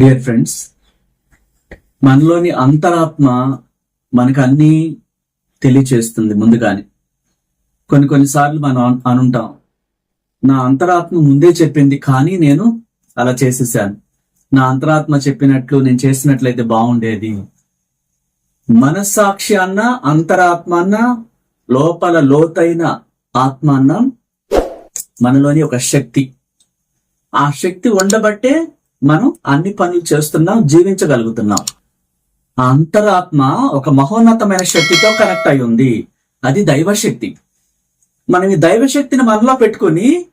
Dear friends మనలోని అంతరాత్మ మనకు అన్ని తెలియచేస్తుంది ముందుగానే. కొన్ని కొన్నిసార్లు మనం అనుంటాం. నా అంతరాత్మ ముందే చెప్పింది కానీ నేను అలా చేసేసాను. నా అంతరాత్మ చెప్పినట్లు నేను చేసినట్లయితే బాగుండేది. మనస్సాక్షి అన్న అంతరాత్మ అన్న లోపల లోతైన ఆత్మ అన్న మనలోని ఒక శక్తి. ఆ శక్తి ఉండబట్టే మనం అన్ని పనులు చేస్తున్నాం జీవించగలుగుతున్నాం. ఆ అంతరాత్మ ఒక మహోన్నతమైన శక్తితో కనెక్ట్ అయి ఉంది. అది దైవశక్తి. మనం ఈ దైవశక్తిని మనలో పెట్టుకుని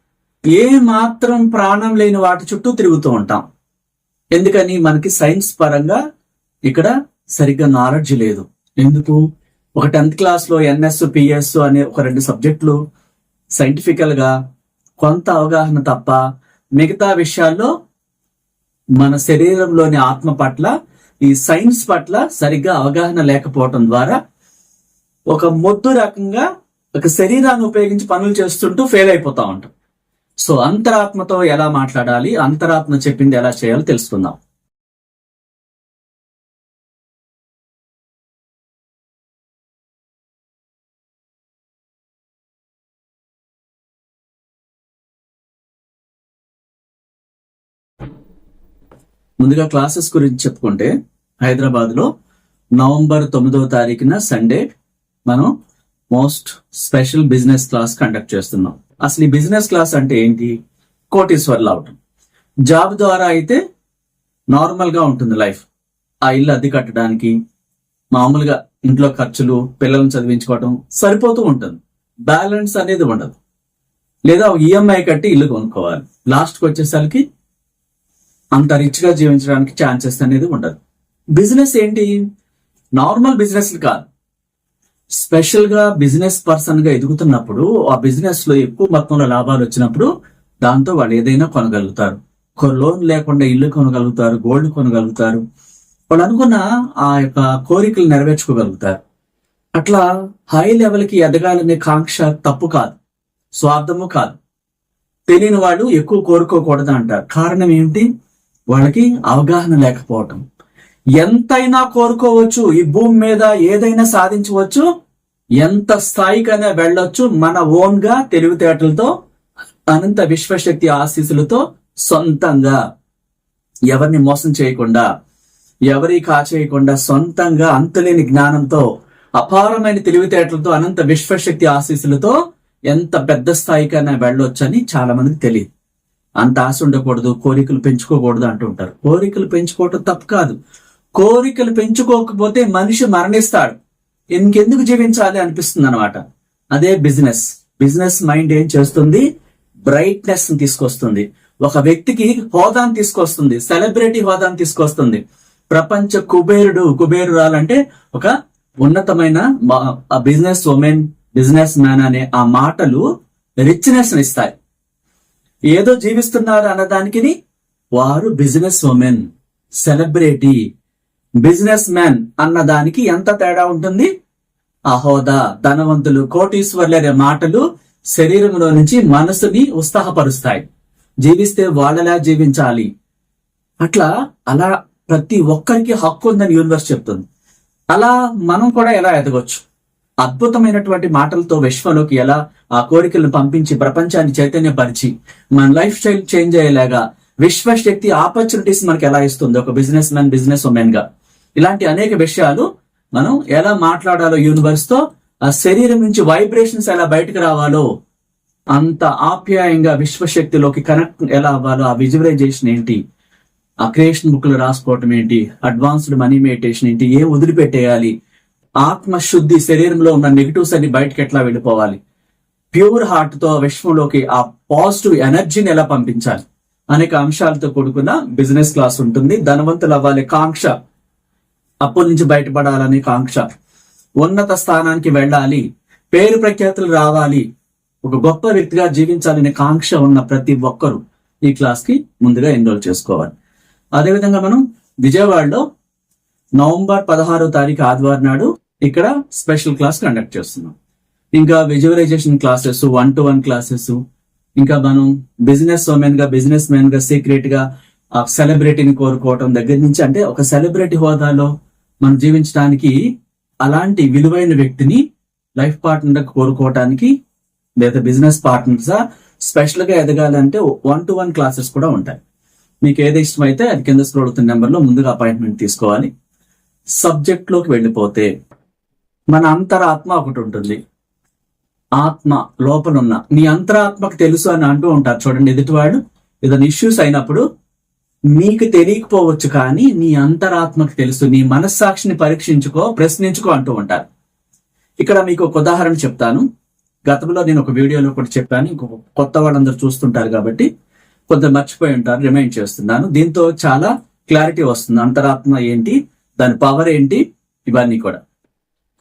ఏ మాత్రం ప్రాణం లేని వాటి చుట్టూ తిరుగుతూ ఉంటాం. ఎందుకని? మనకి సైన్స్ పరంగా ఇక్కడ సరిగ్గా నాలెడ్జ్ లేదు. ఎందుకు? ఒక టెన్త్ క్లాస్లో ఎన్ఎస్ పిఎస్ అనే ఒక రెండు సబ్జెక్టులు సైంటిఫికల్గా కొంత అవగాహన తప్ప మిగతా విషయాల్లో మన శరీరంలోని ఆత్మ పట్ల ఈ సైన్స్ పట్ల సరిగ్గా అవగాహన లేకపోవటం ద్వారా ఒక మొద్దు రకంగా ఒక శరీరాన్ని ఉపయోగించి పనులు చేస్తుంటూ ఫెయిల్ అయిపోతా ఉంటాం. సో అంతరాత్మతో ఎలా మాట్లాడాలి అంతరాత్మ చెప్పింది ఎలా చేయాలో తెలుసుకుందాం. ముందుగా క్లాసెస్ గురించి చెప్పుకుంటే హైదరాబాద్లో నవంబర్ తొమ్మిదవ తారీఖున సండే మనం most special business class conduct చేస్తున్నాం. అసలు ఈ బిజినెస్ క్లాస్ అంటే ఏంటి? కోటీశ్వర్లు అవటం. జాబ్ ద్వారా అయితే నార్మల్గా ఉంటుంది లైఫ్. ఆ ఇల్లు అద్దె కట్టడానికి మామూలుగా ఇంట్లో ఖర్చులు పిల్లల్ని చదివించుకోవటం సరిపోతూ ఉంటుంది. బ్యాలెన్స్ అనేది ఉండదు. లేదా ఈఎంఐ కట్టి ఇల్లు కొనుక్కోవాలి. లాస్ట్కి వచ్చేసరికి అంత రిచ్గా జీవించడానికి ఛాన్సెస్ అనేది ఉండదు. బిజినెస్ ఏంటి? నార్మల్ బిజినెస్ కాదు. స్పెషల్గా బిజినెస్ పర్సన్గా ఎదుగుతున్నప్పుడు ఆ బిజినెస్లో ఎక్కువ మొత్తంలో లాభాలు వచ్చినప్పుడు దాంతో వాళ్ళు ఏదైనా కొనగలుగుతారు. లోన్ లేకుండా ఇల్లు కొనగలుగుతారు గోల్డ్ కొనగలుగుతారు. వాళ్ళు అనుకున్న ఆ యొక్క కోరికలు నెరవేర్చుకోగలుగుతారు. అట్లా హై లెవెల్కి ఎదగాలనే కాంక్ష తప్పు కాదు. స్వార్థము కాదు. తెలియని వాళ్ళు ఎక్కువ కోరుకోకూడదు అంటారు. కారణం ఏమిటి? వాళ్ళకి అవగాహన లేకపోవటం. ఎంతైనా కోరుకోవచ్చు ఈ భూమి మీద ఏదైనా సాధించవచ్చు ఎంత స్థాయికైనా వెళ్ళొచ్చు మన ఓన్గా తెలివితేటలతో అనంత విశ్వశక్తి ఆశీస్సులతో సొంతంగా. ఎవరిని మోసం చేయకుండా ఎవరి కాచేయకుండా సొంతంగా అంతులేని జ్ఞానంతో అపారమైన తెలివితేటలతో అనంత విశ్వశక్తి ఆశీస్సులతో ఎంత పెద్ద స్థాయికైనా వెళ్ళొచ్చని చాలా మందికి తెలియదు. అంత ఆశ ఉండకూడదు కోరికలు పెంచుకోకూడదు అంటుంటారు కోరికలు పెంచుకోవటం తప్పు కాదు. కోరికలు పెంచుకోకపోతే మనిషి మరణిస్తాడు. ఇంకెందుకు జీవించాలి అనిపిస్తుంది అనమాట అదే బిజినెస్. బిజినెస్ మైండ్ ఏం చేస్తుంది? బ్రైట్నెస్ తీసుకొస్తుంది. ఒక వ్యక్తికి హోదాను తీసుకొస్తుంది. సెలబ్రిటీ హోదాను తీసుకొస్తుంది. ప్రపంచ కుబేరుడు కుబేరురాలంటే ఒక ఉన్నతమైన బిజినెస్ ఉమెన్ బిజినెస్ మ్యాన్ అనే ఆ మాటలు రిచ్నెస్ ఇస్తాయి. ఏదో జీవిస్తున్నారు అన్నదానికి వారు business women celebrity business man అన్నదానికి ఎంత తేడా ఉంటుంది? ఆ హోదా ధనవంతులు కోటీశ్వర్లు అనే మాటలు శరీరంలో నుంచి మనసుని ఉత్సాహపరుస్తాయి. జీవిస్తే వాళ్ళలా జీవించాలి. అట్లా అలా ప్రతి ఒక్కరికి హక్కు ఉందని యూనివర్స్ చెప్తుంది. అలా మనం కూడా ఎలా ఎదగొచ్చు? అద్భుతమైనటువంటి మాటలతో విశ్వంలోకి ఎలా ఆ కోరికలను పంపించి ప్రపంచాన్ని చైతన్యపరిచి మన లైఫ్ స్టైల్ చేంజ్ అయ్యేలాగా విశ్వశక్తి ఆపర్చునిటీస్ మనకి ఎలా ఇస్తుంది? ఒక బిజినెస్ మ్యాన్ బిజినెస్ ఉమెన్గా. ఇలాంటి అనేక విషయాలు మనం ఎలా మాట్లాడాలో యూనివర్స్తో ఆ శరీరం నుంచి వైబ్రేషన్స్ ఎలా బయటకు రావాలో అంత ఆప్యాయంగా విశ్వశక్తిలోకి కనెక్ట్ ఎలా అవ్వాలో ఆ విజువలైజేషన్ ఏంటి? ఆ క్రియేషన్ బుక్లు రాసుకోవటం ఏంటి? అడ్వాన్స్డ్ మనీ మెడిటేషన్ ఏంటి? ఏం వదిలిపెట్టేయాలి? ఆత్మ శుద్ధి శరీరంలో ఉన్న నెగిటివ్స్ అన్ని బయటకి ఎట్లా వెళ్ళిపోవాలి? ప్యూర్ హార్ట్తో విశ్వంలోకి ఆ పాజిటివ్ ఎనర్జీని ఎలా పంపించాలి? అనేక అంశాలతో కూడుకున్న బిజినెస్ క్లాస్ ఉంటుంది. ధనవంతులు అవ్వాలి కాంక్ష. అప్పుల నుంచి బయటపడాలనే కాంక్ష. ఉన్నత స్థానానికి వెళ్ళాలి. పేరు ప్రఖ్యాతులు రావాలి. ఒక గొప్ప వ్యక్తిగా జీవించాలనే కాంక్ష ఉన్న ప్రతి ఒక్కరూ ఈ క్లాస్కి ముందుగా ఎన్రోల్ చేసుకోవాలి. అదేవిధంగా మనం విజయవాడలో నవంబర్ పదహారో తారీఖు ఆదివారం నాడు ఇక్కడ స్పెషల్ క్లాస్ కండక్ట్ చేస్తున్నాం. ఇంకా visualisation classes one to one classes ఇంకా మనం బిజినెస్ ఉమెన్గా బిజినెస్ మెన్గా సీక్రెట్గా ఆ సెలబ్రిటీని కోరుకోవటం దగ్గర నుంచి అంటే ఒక సెలబ్రిటీ హోదాలో మనం జీవించడానికి అలాంటి విలువైన వ్యక్తిని లైఫ్ పార్ట్నర్ కోరుకోవటానికి లేదా బిజినెస్ పార్ట్నర్స్ స్పెషల్గా ఎదగాలంటే వన్ టు వన్ క్లాసెస్ కూడా ఉంటాయి. మీకు ఏది ఇష్టమైతే అది కింద స్క్రోల్ అవుతున్న నెంబర్లో ముందుగా అపాయింట్మెంట్ తీసుకోవాలి. సబ్జెక్ట్లోకి వెళ్ళిపోతే మన అంతరాత్మ ఒకటి ఉంటుంది. ఆత్మ లోపలున్న నీ అంతరాత్మకు తెలుసు అని అంటూ ఉంటారు. చూడండి ఎదుటివాడు ఏదైనా ఇష్యూస్ అయినప్పుడు నీకు తెలియకపోవచ్చు కానీ నీ అంతరాత్మకు తెలుసు. నీ మనస్సాక్షిని పరీక్షించుకో ప్రశ్నించుకో అంటూ ఉంటారు. ఇక్కడ మీకు ఒక ఉదాహరణ చెప్తాను. గతంలో నేను ఒక వీడియోలో కూడా చెప్పాను. ఇంకొక కొత్త వాళ్ళందరూ చూస్తుంటారు కాబట్టి కొంత మర్చిపోయి ఉంటారు రిమైండ్ చేస్తున్నాను. దీంతో చాలా క్లారిటీ వస్తుంది. అంతరాత్మ ఏంటి? దాని పవర్ ఏంటి? ఇవన్నీ కూడా.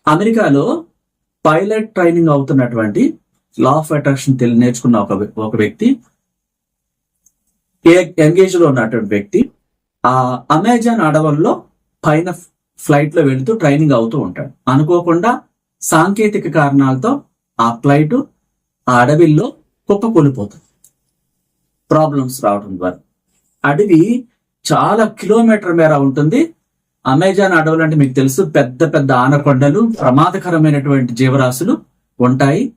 అమెరికాలో పైలట్ ట్రైనింగ్ అవుతున్నటువంటి లా ఆఫ్ అట్రాక్షన్ తెలి నేర్చుకున్న ఒక ఒక వ్యక్తి. ఎంగేజ్లో ఉన్నటువంటి వ్యక్తి. ఆ అమెజాన్ అడవుల్లో పైన ఫ్లైట్లో వెళుతూ ట్రైనింగ్ అవుతూ ఉంటాడు. అనుకోకుండా సాంకేతిక కారణాలతో ఆ ఫ్లైట్ ఆ అడవిల్లో కుప్పకూలిపోతుంది ప్రాబ్లమ్స్ రావడం ద్వారా. అడవి చాలా కిలోమీటర్ మేర ఉంటుంది. అమెజాన్ అడవులు అంటే మీకు తెలుసు పెద్ద పెద్ద ఆనకొండలు ప్రమాదకరమైనటువంటి జీవరాశులు ఉంటాయి.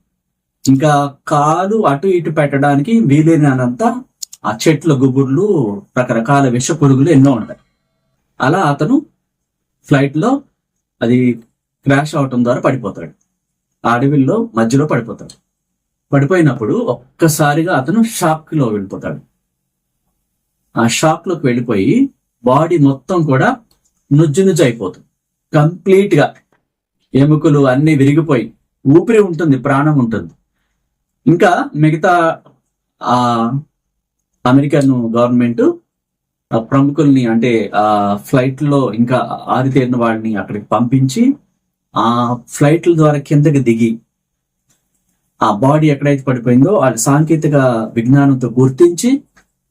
ఇంకా కాలు అటు ఇటు పెట్టడానికి వీలైనంత ఆ చెట్ల గుబుర్లు రకరకాల విష పురుగులు ఎన్నో ఉంటాయి. అలా అతను ఫ్లైట్లో అది క్రాష్ అవటం ద్వారా పడిపోతాడు. ఆ అడవిల్లో మధ్యలో పడిపోతాడు. పడిపోయినప్పుడు ఒక్కసారిగా అతను షాక్లో వెళ్ళిపోతాడు. ఆ షాక్లోకి వెళ్ళిపోయి బాడీ మొత్తం కూడా నుజ్జు నుజ్జు అయిపోతుంది కంప్లీట్గా ఎముకలు అన్ని విరిగిపోయి ఊపిరి ఉంటుంది ప్రాణం ఉంటుంది. ఇంకా మిగతా ఆ అమెరికన్ గవర్నమెంట్ ఆ ప్రముఖుల్ని అంటే ఆ ఫ్లైట్లో ఇంకా ఆరితేరిన వాళ్ళని అక్కడికి పంపించి ఆ ఫ్లైట్ల ద్వారా కిందకి దిగి ఆ బాడీ ఎక్కడైతే పడిపోయిందో వాళ్ళ సాంకేతిక విజ్ఞానంతో గుర్తించి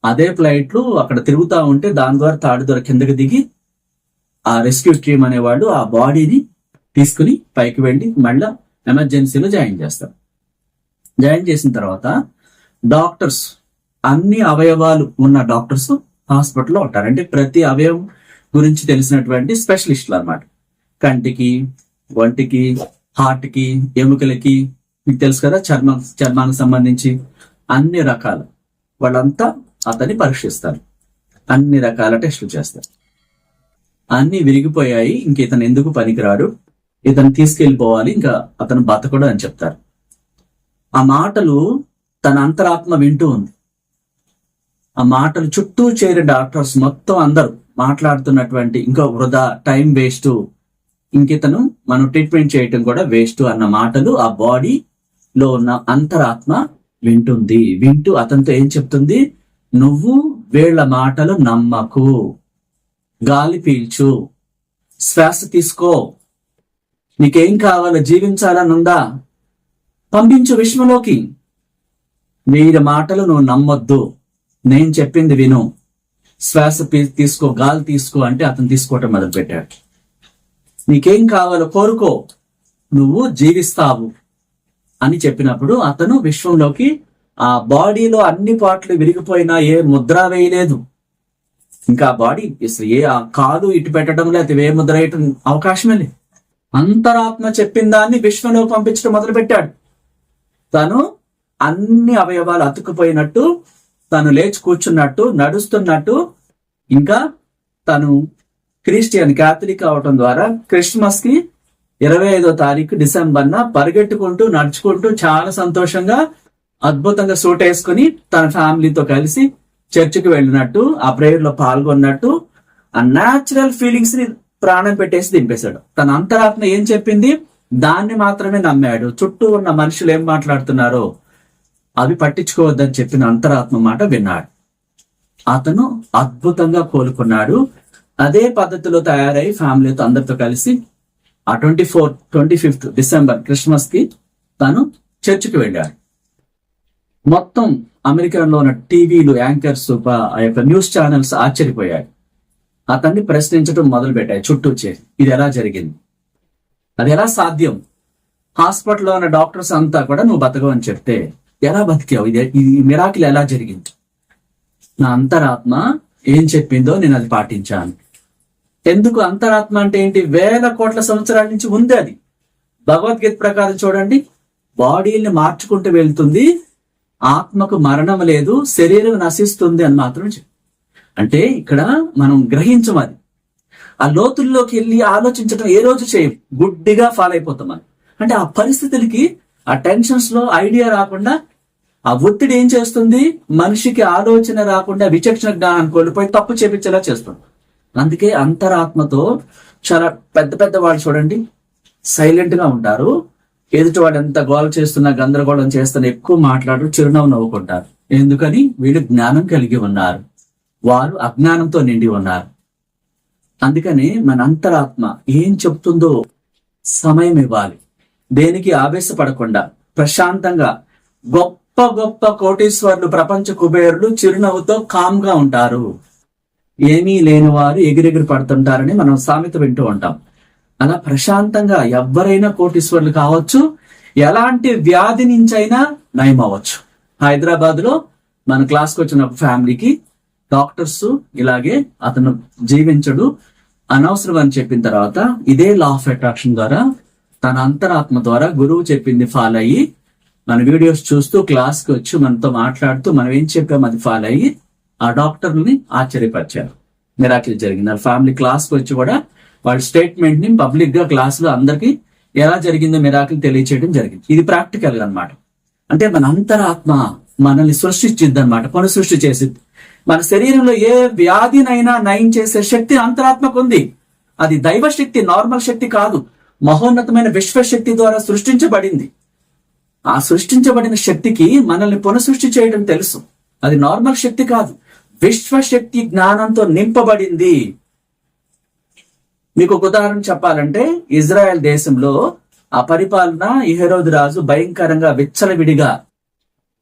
అదే ఫ్లైట్లు అక్కడ తిరుగుతూ ఉంటే దాని ద్వారా తాడు ద్వారా కిందకి దిగి ఆ రెస్క్యూ టీమ్ అనేవాళ్ళు ఆ బాడీని తీసుకుని పైకి వెళ్ళి మళ్ళా ఎమర్జెన్సీలో జాయిన్ చేస్తారు. జాయిన్ చేసిన తర్వాత డాక్టర్స్ అన్ని అవయవాలు ఉన్న డాక్టర్స్ హాస్పిటల్లో ఉంటారు. అంటే ప్రతి అవయవం గురించి తెలిసినటువంటి స్పెషలిస్టులు అన్నమాట. కంటికి వంటికి హార్ట్కి ఎముకలకి మీకు తెలుసు కదా చర్మం చర్మానికి సంబంధించి అన్ని రకాల. వాళ్ళంతా అతన్ని పరీక్షిస్తారు. అన్ని రకాల టెస్టులు చేస్తారు. అన్ని విరిగిపోయాయి. ఇంక ఇతను ఎందుకు పనికిరాడు? ఇతను తీసుకెళ్ళిపోవాలి ఇంకా అతను బతకడు అని చెప్తారు. ఆ మాటలు తన అంతరాత్మ వింటూ ఉంది. ఆ మాటలు చుట్టూ చేరే డాక్టర్స్ మొత్తం అందరూ మాట్లాడుతున్నటువంటి ఇంకా వృధా టైం వేస్ట్. ఇంకితను మనం ట్రీట్మెంట్ చేయటం కూడా వేస్ట్ అన్న మాటలు ఆ బాడీలో ఉన్న అంతరాత్మ వింటుంది. వింటూ అతనితో ఏం చెప్తుంది? నువ్వు వీళ్ళ మాటలు నమ్మకు. గాలి పీల్చు. శ్వాస తీసుకో. నీకేం కావాలో జీవించాలని ఉందా పంపించు విశ్వలోకి. వీరి మాటలు నువ్వు నమ్మొద్దు. నేను చెప్పింది విను. శ్వాస తీసుకో గాలి తీసుకో అంటే అతను తీసుకోవటం మొదలుపెట్టాడు. నీకేం కావాలో కోరుకో. నువ్వు జీవిస్తావు అని చెప్పినప్పుడు అతను విశ్వంలోకి ఆ బాడీలో అన్ని పాటలు విరిగిపోయినా ఏ ముద్ర వేయలేదు. ఇంకా ఆ బాడీ అసలు ఏ ఆ కాలు ఇటు పెట్టడం లేకపోతే వే ముద్ర వేయటం అవకాశమే లేదు అంతరాత్మ చెప్పిన దాన్ని విశ్వంలో పంపించడం మొదలు పెట్టాడు తను అన్ని అవయవాలు అతుక్కుపోయినట్టు తను లేచి కూర్చున్నట్టు నడుస్తున్నట్టు ఇంకా తను క్రిస్టియన్ క్యాథలిక్ అవటం ద్వారా క్రిస్మస్కి ఇరవై ఐదో తారీఖు డిసెంబర్ న పరిగెట్టుకుంటూ నడుచుకుంటూ చాలా సంతోషంగా అద్భుతంగా సూట్ వేసుకుని తన ఫ్యామిలీతో కలిసి చర్చికి వెళ్ళినట్టు ఆ ప్రేయర్లో పాల్గొన్నట్టు ఆ న్యాచురల్ ఫీలింగ్స్ని ప్రాణం పెట్టేసి దింపేశాడు. తన అంతరాత్మ ఏం చెప్పింది? దాన్ని మాత్రమే నమ్మాడు. చుట్టూ ఉన్న మనుషులు ఏం మాట్లాడుతున్నారో అవి పట్టించుకోవద్దని చెప్పిన అంతరాత్మ మాట విన్నాడు. అతను అద్భుతంగా కోలుకున్నాడు. అదే పద్ధతిలో తయారై ఫ్యామిలీతో అందరితో కలిసి ఆ twenty four twenty fifth December క్రిస్మస్కి తను చర్చికి వెళ్ళాడు. మొత్తం అమెరికాలో ఉన్న టీవీలు యాంకర్స్ ఆ యొక్క న్యూస్ ఛానల్స్ ఆశ్చర్యపోయాయి. అతన్ని ప్రశ్నించడం మొదలు పెట్టాయి చుట్టూ చేసి ఇది ఎలా జరిగింది? అది ఎలా సాధ్యం? హాస్పిటల్లో ఉన్న డాక్టర్స్ అంతా కూడా నువ్వు బతకవని చెప్తే ఎలా బతికావు? ఇది ఈ మిరాకిల్ ఎలా జరిగింది? నా అంతరాత్మ ఏం చెప్పిందో నేను అది పాటించాను. ఎందుకు అంతరాత్మ అంటే ఏంటి? వేల కోట్ల సంవత్సరాల నుంచి ఉంది అది. భగవద్గీత ప్రకారం చూడండి బాడీని మార్చుకుంటూ వెళ్తుంది ఆత్మకు మరణం లేదు శరీరం నశిస్తుంది అని మాత్రం చెప్పు. అంటే ఇక్కడ మనం గ్రహించం అది ఆ లోతుల్లోకి వెళ్ళి ఆలోచించడం ఏ రోజు చేయం? గుడ్డిగా ఫాలో అయిపోతాం మనం. అంటే ఆ పరిస్థితులకి ఆ టెన్షన్స్లో ఐడియా రాకుండా ఆ ఒత్తిడి ఏం చేస్తుంది? మనిషికి ఆలోచన రాకుండా విచక్షణ జ్ఞానం కోల్పోయి తప్పు చేపించేలా చేస్తుంది అందుకే అంతరాత్మతో చాలా పెద్ద పెద్ద వాళ్ళు చూడండి సైలెంట్గా ఉంటారు. ఎదుటి వాడు ఎంత గోల చేస్తున్నా గందరగోళం చేస్తున్నా ఎక్కువ మాట్లాడరు చిరునవ్వు నవ్వుకుంటారు. ఎందుకని? వీళ్ళు జ్ఞానం కలిగి ఉన్నారు. వారు అజ్ఞానంతో నిండి ఉన్నారు. అందుకని మన అంతరాత్మ ఏం చెప్తుందో సమయం ఇవ్వాలి. దేనికి ఆవేశపడకుండా ప్రశాంతంగా గొప్ప గొప్ప కోటీశ్వర్లు ప్రపంచ కుబేరులు చిరునవ్వుతో కామ్గా ఉంటారు. ఏమీ లేని వారు ఎగిరెగిరి పడుతుంటారని మనం సామెత వింటూ ఉంటాం. అలా ప్రశాంతంగా ఎవరైనా కోటీశ్వర్లు కావచ్చు ఎలాంటి వ్యాధి నుంచైనా నయం అవ్వచ్చు. హైదరాబాద్లో మన క్లాస్కి వచ్చిన ఫ్యామిలీకి డాక్టర్స్ ఇలాగే అతను జీవించడు అనవసరం అని చెప్పిన తర్వాత ఇదే లా ఆఫ్ అట్రాక్షన్ ద్వారా తన అంతరాత్మ ద్వారా గురువు చెప్పింది ఫాలో అయ్యి మన వీడియోస్ చూస్తూ క్లాస్కి వచ్చి మనతో మాట్లాడుతూ మనం ఏం చెప్పాము అది ఫాలో అయ్యి ఆ డాక్టర్ని ఆశ్చర్యపరిచారు. మిరాకిల్ జరిగింది. వాళ్ళ ఫ్యామిలీ క్లాస్కి వచ్చి కూడా వాళ్ళ స్టేట్మెంట్ని పబ్లిక్గా క్లాస్లో అందరికి ఎలా జరిగిందో మిరాకిల్ తెలియచేయడం జరిగింది. ఇది ప్రాక్టికల్ అనమాట అంటే మన అంతరాత్మ మనల్ని సృష్టించింది అనమాట పను సృష్టి చేసింది. మన శరీరంలో ఏ వ్యాధినైనా నయం చేసే శక్తి అంతరాత్మకు ఉంది. అది దైవ శక్తి నార్మల్ శక్తి కాదు. మహోన్నతమైన విశ్వశక్తి ద్వారా సృష్టించబడింది. ఆ సృష్టించబడిన శక్తికి మనల్ని పునఃసృష్టి చేయడం తెలుసు. అది నార్మల్ శక్తి కాదు. విశ్వశక్తి జ్ఞానంతో నింపబడింది. మీకు ఒక ఉదాహరణ చెప్పాలంటే ఇజ్రాయెల్ దేశంలో ఆ పరిపాలన ఇహరోదు రాజు భయంకరంగా విచ్చలవిడిగా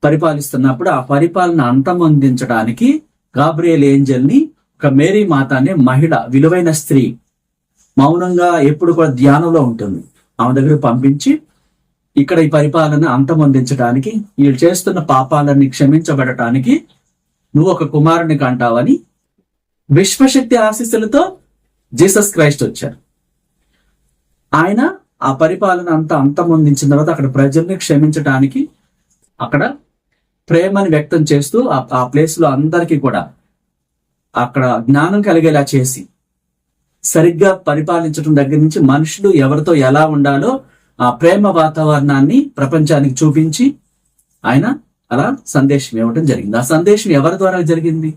పరిపాలిస్తున్నప్పుడు ఆ పరిపాలన అంతమొందించడానికి గాబ్రియల్ ఏంజల్ని ఒక మేరీ మాత అనే మహిళ విలువైన స్త్రీ మౌనంగా ఎప్పుడు కూడా ధ్యానంలో ఉంటుంది. ఆమె దగ్గర పంపించి ఇక్కడ ఈ పరిపాలన అంతమొందించడానికి వీళ్ళు చేస్తున్న పాపాలన్నీ క్షమించబడటానికి నువ్వు ఒక కుమారుని కంటావని విశ్వశక్తి ఆశీస్సులతో జీసస్ క్రైస్ట్ వచ్చారు. ఆయన ఆ పరిపాలన అంతా అంతమొందించిన తర్వాత అక్కడ ప్రజల్ని క్షమించటానికి అక్కడ ప్రేమని వ్యక్తం చేస్తూ ఆ- ఆ ప్లేస్లో అందరికీ కూడా అక్కడ జ్ఞానం కలిగేలా చేసి సరిగ్గా పరిపాలించడం దగ్గర నుంచి మనుషులు ఎవరితో ఎలా ఉండాలో ఆ ప్రేమ వాతావరణాన్ని ప్రపంచానికి చూపించి ఆయన అలా సందేశం ఇవ్వడం జరిగింది. ఆ సందేశం ఎవరి ద్వారా జరిగింది?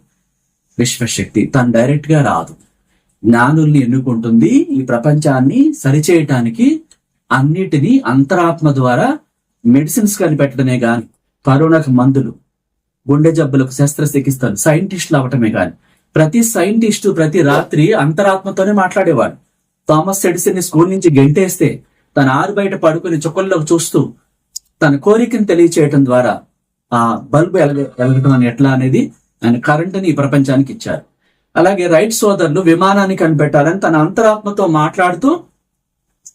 విశ్వశక్తి. తను డైరెక్ట్గా రాదు. జ్ఞానుల్ని ఎన్నుకుంటుంది ఈ ప్రపంచాన్ని సరిచేయటానికి అన్నిటినీ అంతరాత్మ ద్వారా మెడిసిన్స్ కనిపెట్టడమే గాని కరోనాకు మందులు గుండె జబ్బులకు శస్త్రచికిత్సలు సైంటిస్టులు అవటమే గాని ప్రతి సైంటిస్టు ప్రతి రాత్రి అంతరాత్మతోనే మాట్లాడేవాడు. థామస్ ఎడిసన్ స్కూల్ నుంచి గెంటేస్తే తన ఆరు బయట పడుకుని చుక్కల్లోకి చూస్తూ తన కోరికను తెలియచేయటం ద్వారా ఆ బల్బు ఎలగ ఎలగటం అని ఎట్లా అనేది ఆయన కరెంటుని ఈ ప్రపంచానికి ఇచ్చారు. అలాగే రైట్ సోదరులు విమానాన్ని కనిపెట్టాలని తన అంతరాత్మతో మాట్లాడుతూ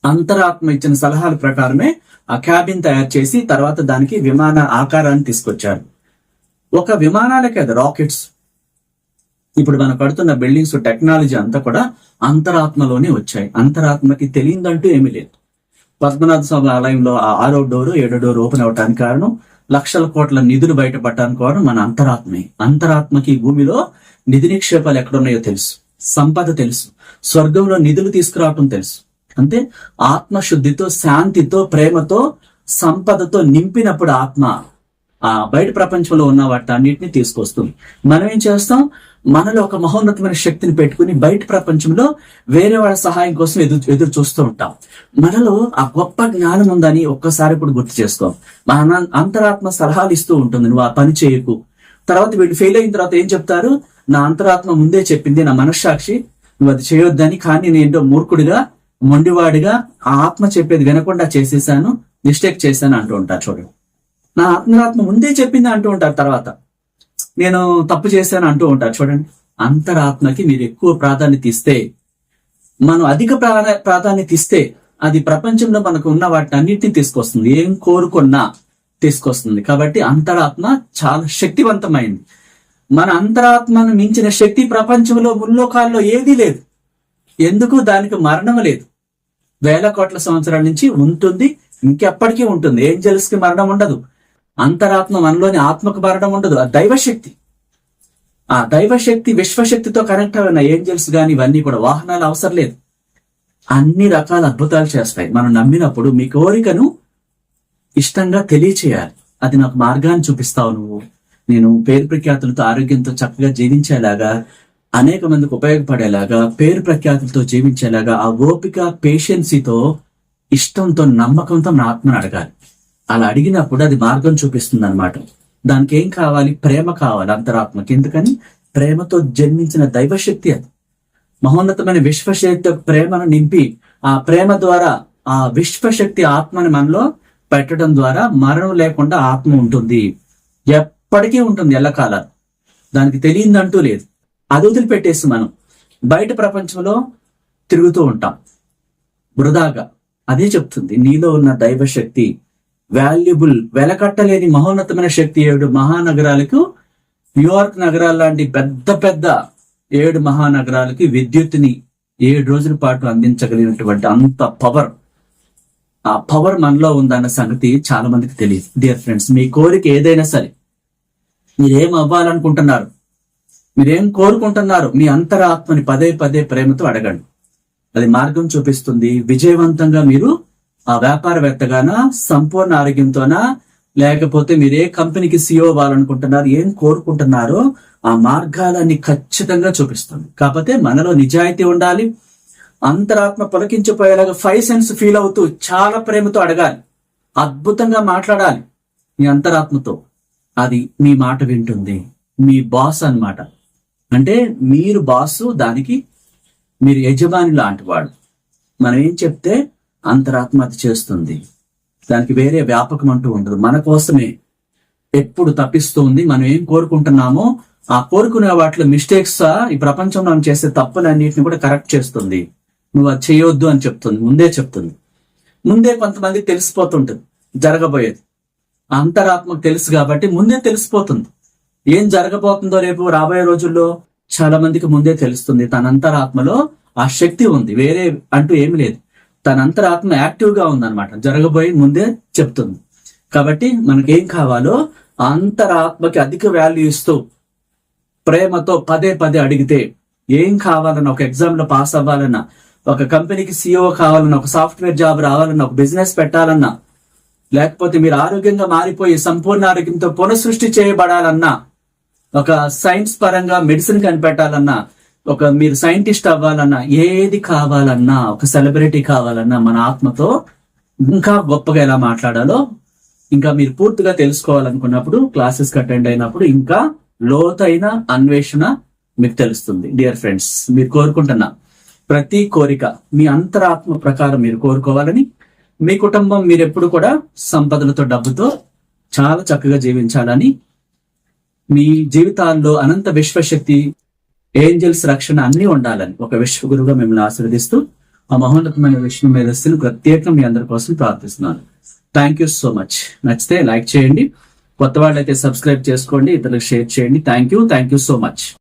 అంతరాత్మ ఇచ్చిన సలహాల ప్రకారమే ఆ క్యాబిన్ తయారు చేసి తర్వాత దానికి విమాన ఆకారాన్ని తీసుకొచ్చారు. ఒక విమానాలే కదా రాకెట్స్. ఇప్పుడు మనం కడుతున్న బిల్డింగ్స్ టెక్నాలజీ అంతా కూడా అంతరాత్మలోనే వచ్చాయి. అంతరాత్మకి తెలియదంటూ ఏమీ లేదు. పద్మనాభ స్వామి ఆలయంలో ఆ ఆరో డోరు ఏడో డోర్ ఓపెన్ అవటానికి కారణం లక్షల కోట్ల నిధులు బయటపడటానికి కారణం మన అంతరాత్మే. అంతరాత్మకి ఈ భూమిలో నిధి నిక్షేపాలు ఎక్కడున్నాయో తెలుసు. సంపద తెలుసు. స్వర్గంలో నిధులు తీసుకురావటం తెలుసు. అంటే ఆత్మశుద్ధితో శాంతితో ప్రేమతో సంపదతో నింపినప్పుడు ఆత్మ ఆ బయట ప్రపంచంలో ఉన్న వాటి అన్నిటిని తీసుకొస్తుంది. మనం ఏం చేస్తాం? మనలో ఒక మహోన్నతమైన శక్తిని పెట్టుకుని బయట ప్రపంచంలో వేరే వాళ్ళ సహాయం కోసం ఎదురు ఎదురు చూస్తూ ఉంటాం. మనలో ఆ గొప్ప జ్ఞానం ఉందని ఒక్కసారి ఇప్పుడు గుర్తు చేసుకోం. మన అంతరాత్మ సలహాలు ఇస్తూ ఉంటుంది. నువ్వు ఆ పని చేయకు. తర్వాత వీళ్ళు ఫెయిల్ అయిన తర్వాత ఏం చెప్తారు? నా అంతరాత్మ ముందే చెప్పింది నా మనస్సాక్షి. నువ్వు అది చేయొద్దని కానీ నేను మూర్ఖుడిగా మొండివాడిగా ఆ ఆత్మ చెప్పేది వినకుండా చేసేసాను మిస్టేక్ చేశాను అంటూ ఉంటారు చూడండి నా ఆత్మరాత్మ ముందే చెప్పింది అంటూ ఉంటారు తర్వాత. నేను తప్పు చేశాను అంటూ ఉంటారు చూడండి. అంతరాత్మకి మీరు ఎక్కువ ప్రాధాన్యత ఇస్తే మనం అధిక ప్రాధా- ప్రాధాన్యత ఇస్తే అది ప్రపంచంలో మనకు ఉన్న వాటిని అన్నింటినీ తీసుకొస్తుంది. ఏం కోరుకున్నా తీసుకొస్తుంది. కాబట్టి అంతరాత్మ చాలా శక్తివంతమైంది. మన అంతరాత్మను మించిన శక్తి ప్రపంచంలో ముల్లోకాల్లో ఏదీ లేదు. ఎందుకు? దానికి మరణం లేదు. వేల కోట్ల సంవత్సరాల నుంచి ఉంటుంది ఇంకెప్పటికీ ఉంటుంది. ఏంజల్స్కి మరణం ఉండదు. అంతరాత్మ మనలోని ఆత్మకు మరణం ఉండదు. ఆ దైవశక్తి. ఆ దైవశక్తి విశ్వశక్తితో కనెక్ట్ అయిన ఏంజల్స్ కానీ ఇవన్నీ కూడా వాహనాలు అవసరం లేదు. అన్ని రకాల అద్భుతాలు చేస్తాయి. మనం నమ్మినప్పుడు మీ కోరికను ఇష్టంగా తెలియచేయాలి. అది నాకు మార్గాన్ని చూపిస్తావు నువ్వు. నేను పేరు ప్రఖ్యాతులతో ఆరోగ్యంతో చక్కగా జీవించేలాగా అనేక మందికి ఉపయోగపడేలాగా పేరు ప్రఖ్యాతులతో జీవించేలాగా ఆ ఓపిక పేషెన్సీతో ఇష్టంతో నమ్మకంతో నా ఆత్మను అడగాలి. అలా అడిగినప్పుడు అది మార్గం చూపిస్తుంది అనమాట దానికి ఏం కావాలి? ప్రేమ కావాలి అంతరాత్మకి. ఎందుకని? ప్రేమతో జన్మించిన దైవశక్తి అది. మహోన్నతమైన విశ్వశక్తి ప్రేమను నింపి ఆ ప్రేమ ద్వారా ఆ విశ్వశక్తి ఆత్మని మనలో పెట్టడం ద్వారా మరణం లేకుండా ఆత్మ ఉంటుంది. ఎప్పటికీ ఉంటుంది ఎల్లకాలం దానికి తెలియదంటూ లేదు. అది వదిలిపెట్టేసి మనం బయట ప్రపంచంలో తిరుగుతూ ఉంటాం. వృధాగా. అదే చెప్తుంది. నీలో ఉన్న దైవశక్తి వాల్యుబుల్ వెలకట్టలేని మహోన్నతమైన శక్తి ఏడు మహానగరాలకు న్యూయార్క్ నగరాల లాంటి పెద్ద పెద్ద ఏడు మహానగరాలకి విద్యుత్ని ఏడు రోజుల పాటు అందించగలిగినటువంటి అంత పవర్ ఆ పవర్ మనలో ఉందన్న సంగతి చాలా మందికి తెలియదు. డియర్ ఫ్రెండ్స్ మీ కోరిక ఏదైనా సరే మీరేం అవ్వాలనుకుంటున్నారు? మీరేం కోరుకుంటున్నారు? మీ అంతరాత్మని పదే పదే ప్రేమతో అడగండి. అది మార్గం చూపిస్తుంది. విజయవంతంగా మీరు ఆ వ్యాపారవేత్తగానా సంపూర్ణ ఆరోగ్యంతోనా లేకపోతే మీరు ఏ కంపెనీకి సిఇఓ అవ్వాలనుకుంటున్నారు ఏం కోరుకుంటున్నారో ఆ మార్గాలన్నీ ఖచ్చితంగా చూపిస్తుంది. కాకపోతే మనలో నిజాయితీ ఉండాలి. అంతరాత్మ పొలకించిపోయేలాగా ఫైవ్ సెన్స్ ఫీల్ అవుతూ చాలా ప్రేమతో అడగాలి. అద్భుతంగా మాట్లాడాలి మీ అంతరాత్మతో. అది మీ మాట వింటుంది. మీ బాస్ అన్నమాట. అంటే మీరు బాసు దానికి మీరు యజమాని లాంటివాడు మనం ఏం చెప్తే అంతరాత్మహత్య చేస్తుంది. దానికి వేరే వ్యాపకం అంటూ ఉండదు. మన కోసమే ఎప్పుడు తప్పిస్తుంది మనం ఏం కోరుకుంటున్నామో ఆ కోరుకునే వాటిలో మిస్టేక్స్ ఈ ప్రపంచంలో మనం చేసే తప్పులన్నిటిని కూడా కరెక్ట్ చేస్తుంది. నువ్వు అది చేయొద్దు అని చెప్తుంది. ముందే చెప్తుంది. ముందే కొంతమంది తెలిసిపోతుంటుంది. జరగబోయేది. అంతరాత్మకు తెలుసు కాబట్టి ముందే తెలిసిపోతుంది. ఏం జరగబోతుందో రేపు రాబోయే రోజుల్లో చాలా మందికి ముందే తెలుస్తుంది. తన అంతరాత్మలో ఆ శక్తి ఉంది. వేరే అంటూ ఏమి లేదు. తన అంతరాత్మ యాక్టివ్గా ఉందన్నమాట. జరగబోయి ముందే చెప్తుంది. కాబట్టి మనకేం కావాలో అంతరాత్మకి అధిక వాల్యూ ఇస్తూ ప్రేమతో పదే పదే అడిగితే ఏం కావాలన్నా ఒక ఎగ్జామ్లో పాస్ అవ్వాలన్నా ఒక కంపెనీకి సీఈఓ కావాలన్నా ఒక సాఫ్ట్వేర్ జాబ్ రావాలన్నా ఒక బిజినెస్ పెట్టాలన్నా లేకపోతే మీరు ఆరోగ్యంగా మారిపోయి సంపూర్ణ ఆరోగ్యంతో పునఃసృష్టి చేయబడాలన్నా ఒక సైన్స్ పరంగా మెడిసిన్ కనిపెట్టాలన్నా ఒక మీరు సైంటిస్ట్ అవ్వాలన్నా ఏది కావాలన్నా ఒక సెలబ్రిటీ కావాలన్నా మన ఆత్మతో ఇంకా గొప్పగా ఎలా మాట్లాడాలో ఇంకా మీరు పూర్తిగా తెలుసుకోవాలనుకున్నప్పుడు క్లాసెస్ అటెండ్ అయినప్పుడు ఇంకా లోతైన అన్వేషణ మీకు తెలుస్తుంది. డియర్ ఫ్రెండ్స్ మీరు కోరుకుంటున్నా ప్రతి కోరిక మీ అంతరాత్మ ప్రకారం మీరు కోరుకోవాలని మీ కుటుంబం మీరు ఎప్పుడు కూడా సంపదలతో డబ్బుతో చాలా చక్కగా జీవించాలని మీ జీవితాల్లో అనంత విశ్వశక్తి ఏంజల్స్ రక్షణ అన్ని ఉండాలని ఒక విశ్వగురుగా మిమ్మల్ని ఆశీర్వదిస్తూ ఆ మహోన్నతమైన విష్ణు మేధస్సును ప్రత్యేకంగా మీ అందరి కోసం ప్రార్థిస్తున్నాను. థ్యాంక్ యూ సో మచ్ నచ్చితే లైక్ చేయండి. కొత్త వాళ్ళైతే సబ్స్క్రైబ్ చేసుకోండి ఇతరులకు షేర్ చేయండి. Thank you thank you so much